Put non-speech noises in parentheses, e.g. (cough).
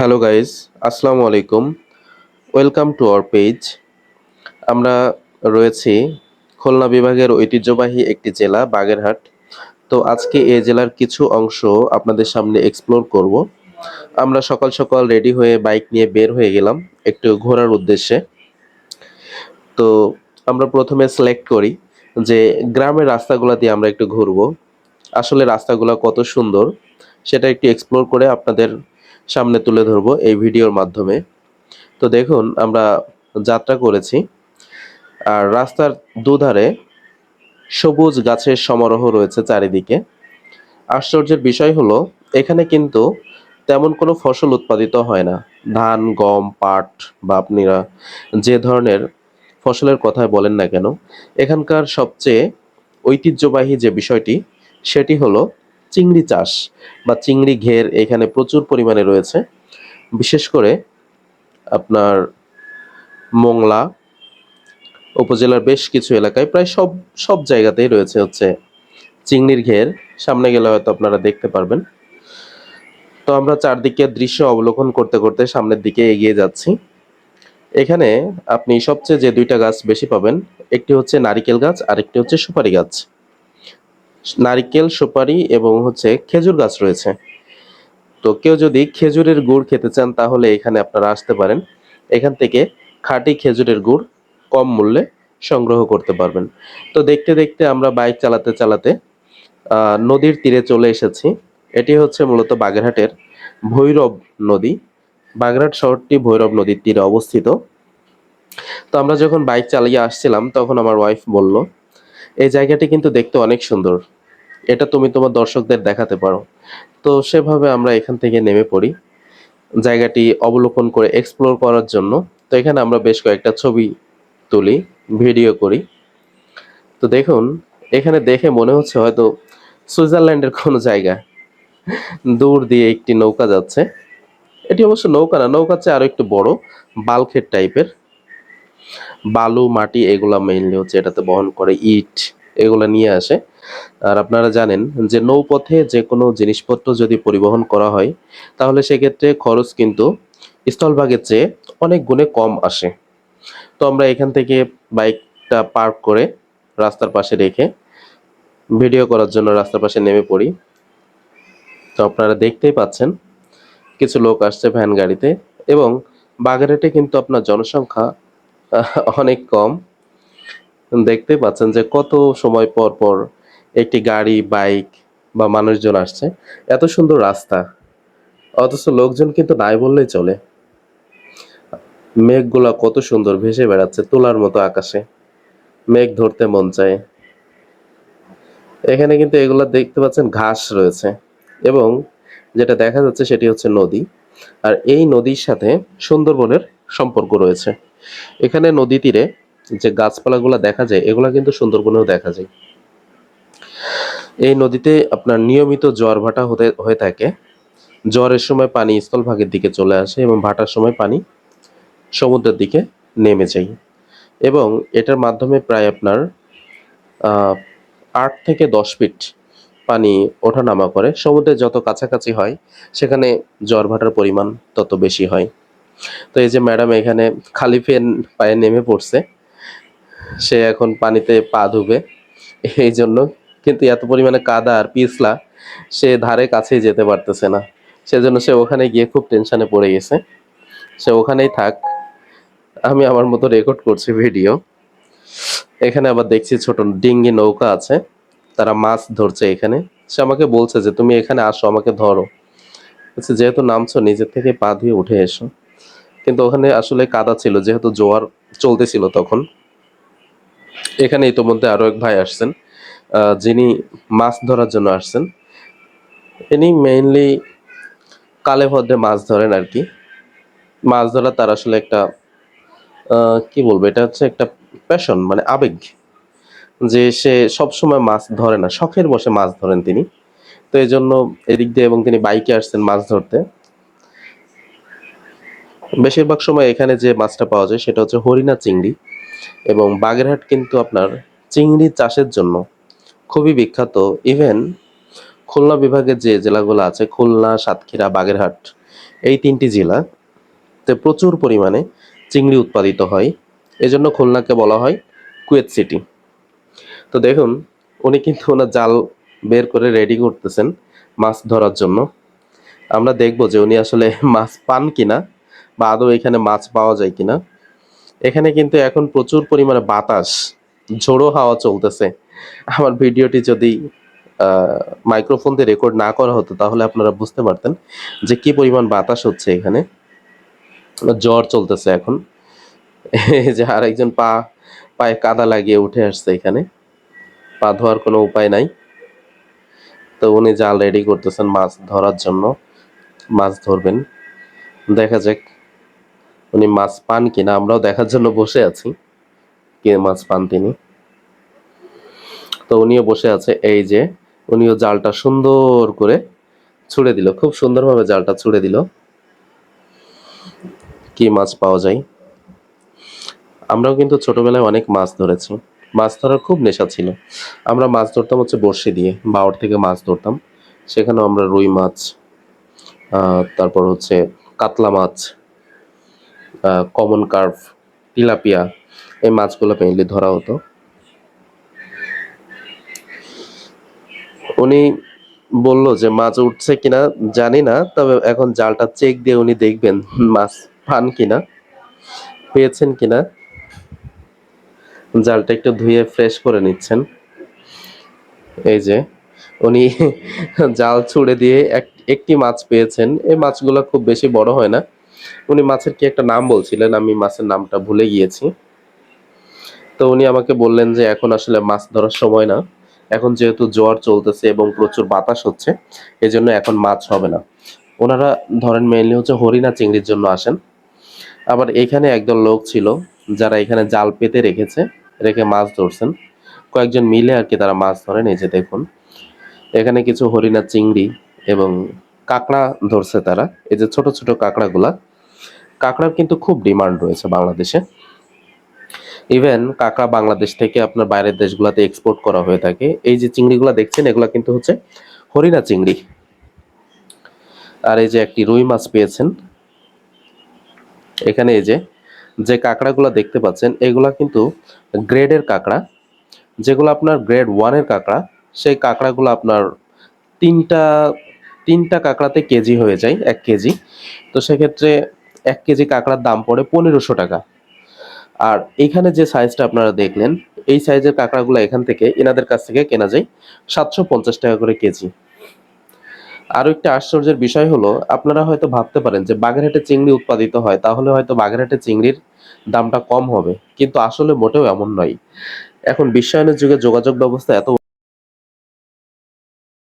Hello guys আসসালামু আলাইকুম welcome to our page আমরা রয়েছি খুলনা বিভাগের ঐতিহ্যবাহী একটি জেলা, বাগেরহাট। তো আজকে এই জেলার কিছু অংশ আপনাদের সামনে এক্সপ্লোর করব। আমরা সকাল সকাল রেডি হয়ে বাইক নিয়ে বের হয়ে গেলাম একটু ঘোরার উদ্দেশ্যে। তো আমরা প্রথমে সিলেক্ট করি যে গ্রামের রাস্তাগুলো দিয়ে আমরা একটু ঘুরবো। আসলে রাস্তাগুলো কত সুন্দর, সেটা একটু এক্সপ্লোর করে আপনাদের সামনে তুলে ধরবো এই ভিডিওর মাধ্যমে। তো দেখুন, আমরা যাত্রা করেছি। আর রাস্তার দুধারে সবুজ গাছের সমারোহ রয়েছে চারিদিকে। আশ্চর্যের বিষয় হলো, এখানে কিন্তু তেমন কোনো ফসল উৎপাদিত হয় না। ধান, গম, পাট বা আপনারা যে ধরনের ফসলের কথায় বলেন না কেন, এখানকার সবচেয়ে ঐতিহ্যবাহী যে বিষয়টি, সেটি হলো চিংড়ি চাষ বা চিংড়ি ঘের এখানে প্রচুর পরিমাণে রয়েছে। বিশেষ করে আপনার মোংলা উপজেলার বেশ কিছু এলাকায় প্রায় সব সব জায়গাতেই রয়েছে হচ্ছে চিংড়ির ঘের। সামনে গেলে হয়তো আপনারা দেখতে পারবেন। তো আমরা চারদিকে দৃশ্য অবলোকন করতে করতে সামনের দিকে এগিয়ে যাচ্ছি। এখানে আপনি সবচেয়ে যে দুইটা গাছ বেশি পাবেন, একটি হচ্ছে নারিকেল গাছ আর একটি হচ্ছে সুপারি গাছ। নারিকেল, সুপারি এবং হচ্ছে খেজুর গাছ রয়েছে। তো কেউ যদি খেজুরের গুড় খেতে চান, তাহলে এখানে আপনারা আসতে পারেন। এখান থেকে খাঁটি খেজুরের গুড় কম মূল্যে সংগ্রহ করতে পারবেন। তো দেখতে দেখতে আমরা বাইক চালাতে চালাতে নদীর তীরে চলে এসেছি। এটি হচ্ছে মূলত বাগেরহাটের ভৈরব নদী। বাগেরহাট শহরটি ভৈরব নদীর তীরে অবস্থিত। তো আমরা যখন বাইক চালিয়ে আসছিলাম, তখন আমার ওয়াইফ বলল এই জায়গাটি কিন্তু দেখতে অনেক সুন্দর। এটা তুমি তোমার দর্শকদের দেখাতে পারো। তো সেভাবে আমরা এখান থেকে নেমে পড়ি। জায়গাটি অবলোকন করে এক্সপ্লোর করার জন্য। তো এখানে আমরা বেশ কয়েকটা ছবি তুলি ভিডিও করি। তো দেখুন, এখানে দেখে মনে হচ্ছে হয়তো সুইজারল্যান্ডের কোনো জায়গা। দূর দিয়ে একটি নৌকা যাচ্ছে। এটি অবশ্য নৌকা না নৌকা চেয়ে আরও একটু বড় বালখের টাইপের বালু, মাটি, এগুলা মেইনলি হচ্ছে এটাতে বহন করে ইট, এগুলা নিয়ে আসে। আর আপনারা জানেন যে নৌপথে যে কোনো জিনিসপত্র যদি পরিবহন করা হয়, তাহলে সেক্ষেত্রে খরচ কিন্তু স্থলভাগের চেয়ে অনেক গুণে কম আসে। তো আমরা এখান থেকে বাইকটা পার্ক করে রাস্তার পাশে রেখে ভিডিও করার জন্য রাস্তার পাশে নেমে পড়ি। তো আপনারা দেখতেই পাচ্ছেন, কিছু লোক আসছে ভ্যান গাড়িতে এবং বাগেরহাটে কিন্তু আপনার জনসংখ্যা অনেক কম। দেখতেই পাচ্ছেন যে কত সময় পর পর একটি গাড়ি, বাইক বা মানুষজন আসছে। এত সুন্দর রাস্তা। অথচ লোকজন কিন্তু নাই বললেই চলে। মেঘগুলা কত সুন্দর ভেসে বেড়াচ্ছে তোলার মতো আকাশে। মেঘ ধরতে মন চায়। এখানে কিন্তু এগুলা দেখতে পাচ্ছেন ঘাস রয়েছে এবং যেটা দেখা যাচ্ছে সেটি হচ্ছে নদী। আর এই নদীর সাথে সুন্দরবনের সম্পর্ক রয়েছে। এখানে নদী তীরে যে গাছপালাগুলো দেখা যায়, এগুলা কিন্তু সুন্দরবনেও দেখা যায়। এই নদীতে আপনার নিয়মিত জোয়ার ভাটা হতে, হয়ে থাকে। জ্বরের সময় পানি স্থলভাগের দিকে চলে আসে এবং ভাটার সময় পানি সমুদ্রের দিকে নেমে যায়। এবং এটার মাধ্যমে প্রায় আপনার আট থেকে দশ ফিট পানি ওঠানামা করে। সমুদ্রে যত কাছাকাছি হয়, সেখানে জ্বর ভাটার পরিমাণ তত বেশি হয়। তো এই যে ম্যাডাম এখানে খালি ফেন পায়ে নেমে পড়ছে, সে এখন পানিতে পা ধুবে। এই জন্য কিন্তু এত পরিমাণে কাদা আর পিছলা, সে ধারে কাছেই যেতে পারতেছে না। সেজন্য সে ওখানে গিয়ে খুব টেনশনে পড়ে গেছে। সে ওখানেই থাক। আমি আমার মতো রেকর্ড করছি ভিডিও এখানে আবার দেখছি ছোট ডিঙ্গি নৌকা আছে, তারা মাছ ধরছে এখানে। সে আমাকে বলছে যে, তুমি এখানে আসো, আমাকে ধরো। যেহেতু নামছো, নিজের থেকে পা ধুয়ে উঠে এসো। কিন্তু ওখানে আসলে কাদা ছিল, যেহেতু জোয়ার চলতেছিল তখন। এখানে ইতোমধ্যে আরও এক ভাই আসছেন যিনি মাছ ধরার জন্য আসছেন। ইনি মেইনলি কালে ভদ্রে মাছ ধরেন আর কি। মাছ ধরা তার আসলে একটা কি বলব, এটা হচ্ছে একটা প্যাশন মানে আবেগ। যে সে সবসময় মাছ ধরে না, শখের বসে মাছ ধরেন তিনি। তো এই জন্য এদিক দিয়ে এবং তিনি বাইকে আসছেন মাছ ধরতে। বেশিরভাগ সময় এখানে যে মাছটা পাওয়া যায় সেটা হচ্ছে হরিণা চিংড়ি এবং বাগেরহাট কিন্তু আপনার চিংড়ি চাষের জন্য খুবই বিখ্যাত। ইভেন খুলনা বিভাগের যে জেলাগুলো আছে, খুলনা, সাতক্ষীরা, বাগেরহাট, এই তিনটি জেলাতে প্রচুর পরিমাণে চিংড়ি উৎপাদিত হয়। এজন্য খুলনাকে বলা হয় কুয়েত সিটি। তো দেখুন, উনি কিন্তু ওনার জাল বের করে রেডি করতেছেন মাছ ধরার জন্য। আমরা দেখব যে উনি আসলে মাছ পান কিনা। বা আদৌ এখানে মাছ পাওয়া যায় কিনা? এখানে কিন্তু এখন প্রচুর পরিমাণে বাতাস, ঝোড়ো হাওয়া চলতেছে। আমার ভিডিওটি যদি মাইক্রোফোন দিয়ে রেকর্ড না করা হতো, তাহলে আপনারা বুঝতে পারতেন যে কি পরিমাণ বাতাস হচ্ছে এখানে। জ্বর চলতেছে এখন। যে আরেকজন পা, পায়ে কাদা লাগিয়ে উঠে আসছে এখানে। পা ধোয়ার কোনো উপায় নাই। তো উনি জাল রেডি করতেছেন মাছ ধরার জন্য, মাছ ধরবেন। দেখা যাক উনি মাছ পান কিনা আমরাও দেখার জন্য বসে আছি। কে মাছ পান তিনি? তো উনিও বসে আছে, এই যে উনিও জালটা সুন্দর করে ছুড়ে দিল, খুব সুন্দরভাবে জালটা ছুড়ে দিল। কি মাছ পাওয়া যায়? আমরাও কিন্তু ছোটবেলায় অনেক মাছ ধরেছি। মাছ ধরার খুব নেশা ছিল। আমরা মাছ ধরতাম হচ্ছে বড়শি দিয়ে বাওর থেকে মাছ ধরতাম। সেখানেও আমরা রুই মাছ তারপর হচ্ছে কাতলা মাছ কমন কার্ভ তিলাপিয়া এই মাছগুলো মেইনলি ধরা হতো। উনি বলল যে, মাছ উঠছে কিনা জানি না, তবে এখন জালটা চেক দিয়ে উনি দেখবেন মাছ পান কিনা, পেয়েছেন কিনা। জালটা একটু ধুয়ে ফ্রেশ করে নিচ্ছেন। এই যে, উনি (laughs) জাল ছুড়ে দিয়ে এক- একটি মাছ পেয়েছেন। এই মাছগুলো খুব বেশি বড় হয় না। উনি মাছের কি একটা নাম বলছিলেন? আমি মাছের নামটা ভুলে গিয়েছি। তো উনি আমাকে বললেন যে, এখন আসলে মাছ ধরার সময় না। এখন যেহেতু জ্বর চলতেছে এবং প্রচুর বাতাস হচ্ছে এই জন্য এখন মাছ হবে না। ওনারা ধরেন মেনলি হচ্ছে হরিণা চিংড়ির জন্য আসেন। আবার এখানে একদল লোক ছিল, যারা এখানে জাল পেতে রেখেছে, রেখে মাছ ধরছেন। কয়েকজন মিলে আর কি তারা মাছ ধরেন, এই যে দেখুন। এখানে কিছু হরিণা চিংড়ি এবং কাঁকড়া ধরছে তারা। এই যে ছোট ছোট কাঁকড়াগুলা। কাঁকড়ার কিন্তু খুব ডিমান্ড রয়েছে বাংলাদেশে। ইভেন কাঁকড়া বাংলাদেশ থেকে আপনার বাইরের দেশগুলোতে এক্সপোর্ট করা হয়ে থাকে। এই যে চিংড়িগুলো দেখছেন, এগুলো কিন্তু হচ্ছে হরিণা চিংড়ি। আর এই যে একটি রুই মাছ পেয়েছেন। এখানে এই যে যে কাঁকড়াগুলো দেখতে পাচ্ছেন, এগুলা কিন্তু গ্রেডের কাঁকড়া। যেগুলো আপনার গ্রেড ওয়ানের কাঁকড়া, সেই কাঁকড়াগুলো আপনার তিনটা তিনটা কাঁকড়াতে কেজি হয়ে যায়, এক কেজি। তো সেক্ষেত্রে এক কেজি কাঁকড়ার দাম পড়ে পনেরোশো টাকা। আর এখানে যে সাইজটা আপনারা দেখলেন, এই সাইজের কাঁকড়াগুলো এখান থেকে এনাদের কাছ থেকে কেনা যায় সাতশো পঞ্চাশ টাকা করে কেজি। আরও একটা আশ্চর্যের বিষয় হলো, আপনারা হয়তো ভাবতে পারেন যে বাগেরহাটে চিংড়ি উৎপাদিত হয়, তাহলে হয়তো বাগেরহাটে চিংড়ির দামটা কম হবে। কিন্তু আসলে মোটেও এমন নয়। এখন বিশ্বায়নের যুগে যোগাযোগ ব্যবস্থা এত